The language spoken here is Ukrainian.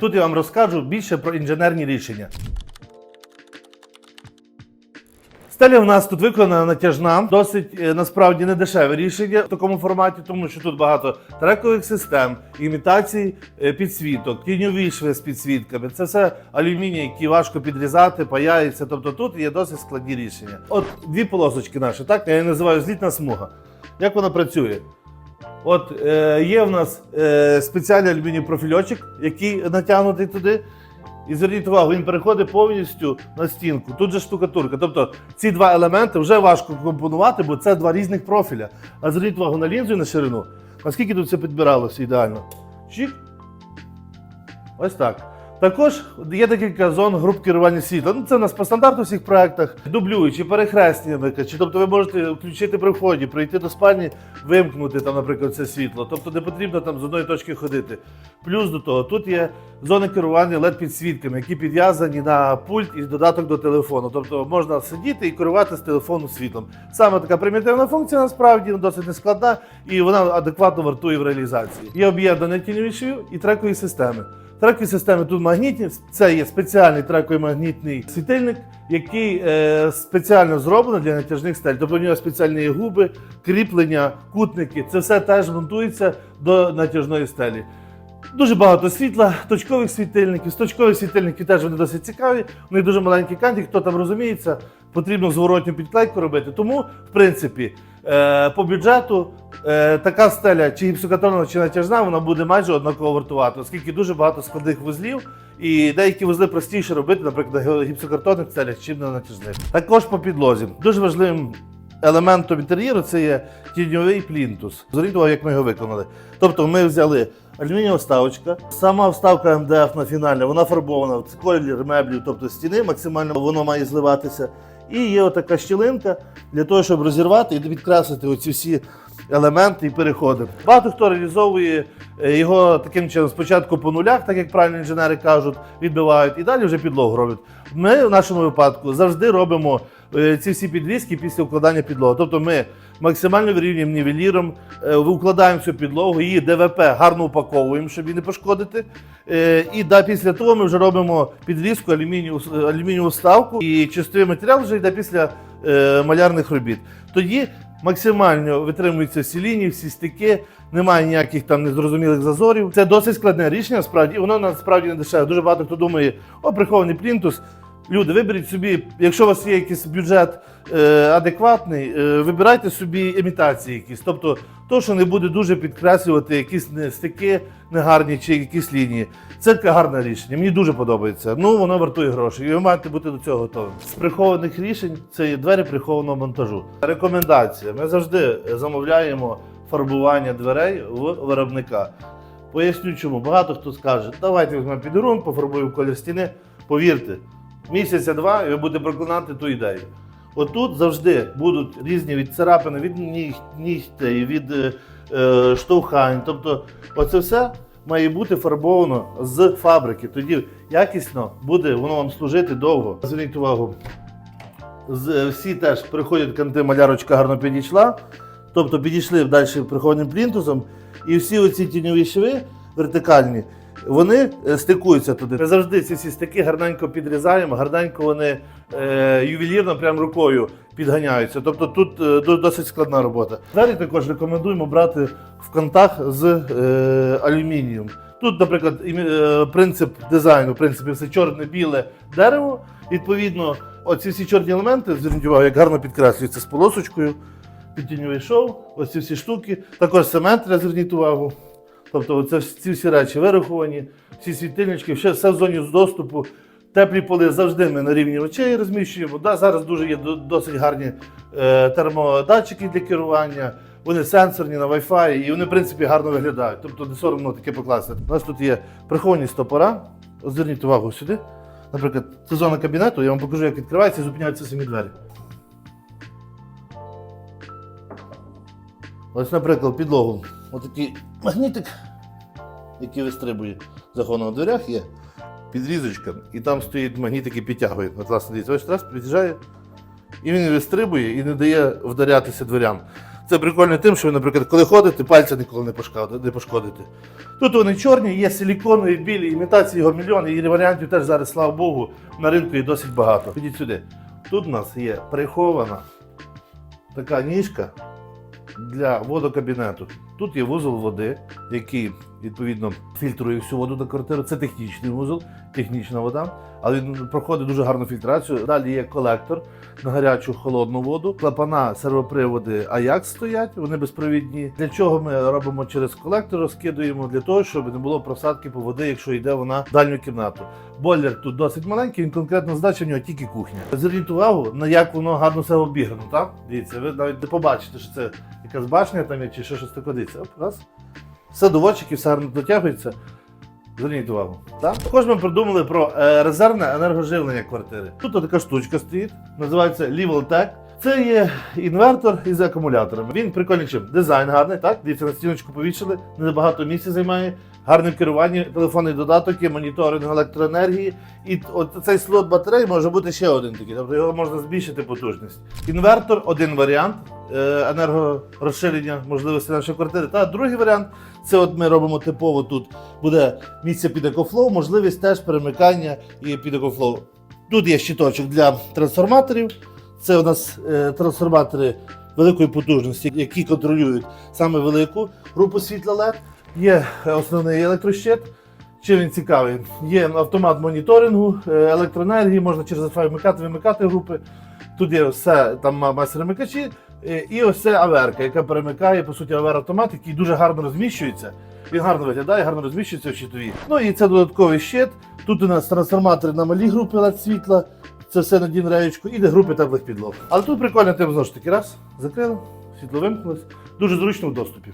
Тут я вам розкажу більше про інженерні рішення. Стеля в нас тут виконана натяжна, досить е, насправді не дешеве рішення в такому форматі, тому що тут багато трекових систем, імітацій е, підсвіток, тіньові шви з підсвітками. Це все алюміній, які важко підрізати, паяється. Тобто тут є досить складні рішення. От дві полосочки наші, так я її називаю злітна смуга. Як вона працює? От е, є в нас е, спеціальний алюміній профільочок, який натягнутий туди. І зверніть увагу, він переходить повністю на стінку. Тут же штукатурка. Тобто ці два елементи вже важко компонувати, бо це два різних профіля. А зверніть увагу на лінзу і на ширину. Наскільки тут все підбиралося ідеально? Чик. Ось так. Також є декілька зон груп керування світла. Ну, це у нас по стандарту всіх проєктах. Дублюючі, перехресні вмикачі. Тобто ви можете включити при вході, прийти до спальні, вимкнути там, наприклад, це світло. Тобто не потрібно там з одної точки ходити. Плюс до того, тут є зони керування led підсвітками, які підв'язані на пульт і додаток до телефону. Тобто можна сидіти і керувати з телефону світлом. Саме така примітивна функція насправді досить нескладна і вона адекватно вартує в реалізації. Є об'єднання тіньові і трекові системи. Трекові системи тут магнітні. Це є спеціальний трековий магнітний світильник, який е, спеціально зроблений для натяжних стель. Тобто у нього спеціальні губи, кріплення, кутники. Це все теж монтується до натяжної стелі. Дуже багато світла, точкових світильників. З точкових світильників теж вони досить цікаві. Них дуже маленький кантик, хто там розуміється, потрібно зворотню підклейку робити. Тому, в принципі, е, по бюджету е, така стеля, чи гіпсокартонна, чи натяжна, вона буде майже однаково вартувати, оскільки дуже багато складних вузлів, і деякі вузли простіше робити, наприклад, на гіпсокартонних стелях, чим на натяжних. Також по підлозі. Дуже важливим елементом інтер'єру це є тіньовий плінтус. Зверніть увагу, як ми його виконали. Тобто ми взяли алюмінієва вставочка, сама вставка МДФ на фінальна, вона фарбована в колір меблів, тобто стіни, максимально воно має зливатися. І є отака щілинка для того, щоб розірвати і підкреслити оці всі елементи і переходи. Багато хто реалізовує е, його таким чином спочатку по нулях, так як правильно інженери кажуть, відбивають, і далі вже підлогу роблять. Ми в нашому випадку завжди робимо е, ці всі підрізки після укладання підлоги. Тобто ми максимально вирівнюємо нівеліром, е, укладаємо цю підлогу, її ДВП гарно упаковуємо, щоб її не пошкодити. Е, І да, після того ми вже робимо підрізку алюмінієву, алюмінієву вставку, і чистий матеріал вже йде після е, малярних робіт. Тоді максимально витримуються всі лінії, всі стики, немає ніяких там незрозумілих зазорів. Це досить складне рішення, справді, воно насправді не дешеве. Дуже багато хто думає, о, прихований плінтус. Люди, виберіть собі, якщо у вас є якийсь бюджет е, адекватний, е, вибирайте собі імітації якісь. Тобто, то, що не буде дуже підкреслювати якісь не стики негарні чи якісь лінії. Це гарне рішення. Мені дуже подобається. Ну, воно вартує грошей. І ви маєте бути до цього готові. З прихованих рішень це є двері прихованого монтажу. Рекомендація: ми завжди замовляємо фарбування дверей в виробника. Поясню чому. Багато хто скаже, давайте візьмемо підрун, пофарбуємо колір стіни. Повірте, місяця два, і ви будете проклинати ту ідею. Отут завжди будуть різні від царапини, від ніг- нігтей, від е, е, штовхань. Тобто, оце все має бути фарбовано з фабрики. Тоді якісно буде воно вам служити довго. Зверніть увагу, з, е, всі теж приходять канти, малярочка гарно підійшла. Тобто підійшли далі прихованим плінтусом, і всі оці тіньові шви вертикальні, вони е, стикуються туди. Ми завжди ці всі стики гарненько підрізаємо, гарненько вони е, ювелірно прям рукою підганяються. Тобто тут е, досить складна робота. Далі також рекомендуємо брати в контакт з е, алюмінієм. Тут, наприклад, е, принцип дизайну, в принципі, все чорне-біле дерево. Відповідно, оці всі чорні елементи, зверніть увагу, як гарно підкреслюються з полосочкою, підтіньовий шов, ось ці всі штуки. Також симетрія, зверніть увагу. Тобто це, ці всі речі вираховані, всі світильнички, все, все в зоні з доступу. Теплі поли завжди ми на рівні очей розміщуємо. Да, зараз дуже є досить гарні е, термодатчики для керування. Вони сенсорні на Wi-Fi і вони, в принципі, гарно виглядають. Тобто не соромно таке покласти. У нас тут є приховані стопора. Зверніть увагу сюди. Наприклад, це зона кабінету, я вам покажу, як відкривається і зупиняються самі двері. Ось, наприклад, підлогу. Отакий магнітик, який вистрибує заходу на дверях, є підрізочка, і там стоїть магнітик і підтягує. От, власне, дивіться, ось раз під'їжджає, і він вистрибує і не дає вдарятися дверям. Це прикольно тим, що ви, наприклад, коли ходите, пальця ніколи не пошкодите. Тут вони чорні, є силіконові, білі, імітації його мільйони, і варіантів теж зараз, слава Богу, на ринку є досить багато. Ходіть сюди. Тут у нас є прихована така ніжка для водокабінету. Тут є вузол води, який відповідно фільтрує всю воду на квартиру. Це технічний вузол, технічна вода, але він проходить дуже гарну фільтрацію. Далі є колектор на гарячу холодну воду. Клапана, сервоприводи Ajax стоять, вони безпровідні. Для чого ми робимо через колектор, розкидуємо для того, щоб не було просадки по води, якщо йде вона в дальню кімнату. Бойлер тут досить маленький, він конкретно здача в нього тільки кухня. Зверніть увагу, на як воно гарно все обіграно, так? Дивіться, ви навіть не побачите, що це якась башня там чи ще щось таке. Дивіться, раз. Все до гарно дотягується. Зверніть увагу. Так? Також ми придумали про е, резервне енергоживлення квартири. Тут така штучка стоїть, називається LevelTech. Це є інвертор із акумуляторами. Він прикольний чим. Дизайн гарний, так? Дивіться, на стіночку повішали, небагато місця займає, гарне керування, телефонний додаток, моніторинг електроенергії. І цей слот батареї може бути ще один такий, тобто його можна збільшити потужність. Інвертор один варіант е, енергорозширення можливості нашої квартири. Та другий варіант це от ми робимо типово тут буде місце під екофлоу, можливість теж перемикання і під екофлоу. Тут є щиточок для трансформаторів. Це у нас е, трансформатори великої потужності, які контролюють саме велику групу світла LED. Є основний електрощит. Чим він цікавий? Є автомат моніторингу е, електроенергії, можна через Wi-Fi вмикати, вимикати групи. Тут є все, там мастер-микачі, е, і ось це аверка, яка перемикає, по суті, авер-автомат, який дуже гарно розміщується. Він гарно виглядає, гарно розміщується в щитові. Ну і це додатковий щит. Тут у нас трансформатори на малі групи LED світла. Це все на дінреєчку і де групи теплих підлог. Але тут прикольно тим знову ж таки раз, закрили, світло вимкнулось. Дуже зручно в доступі.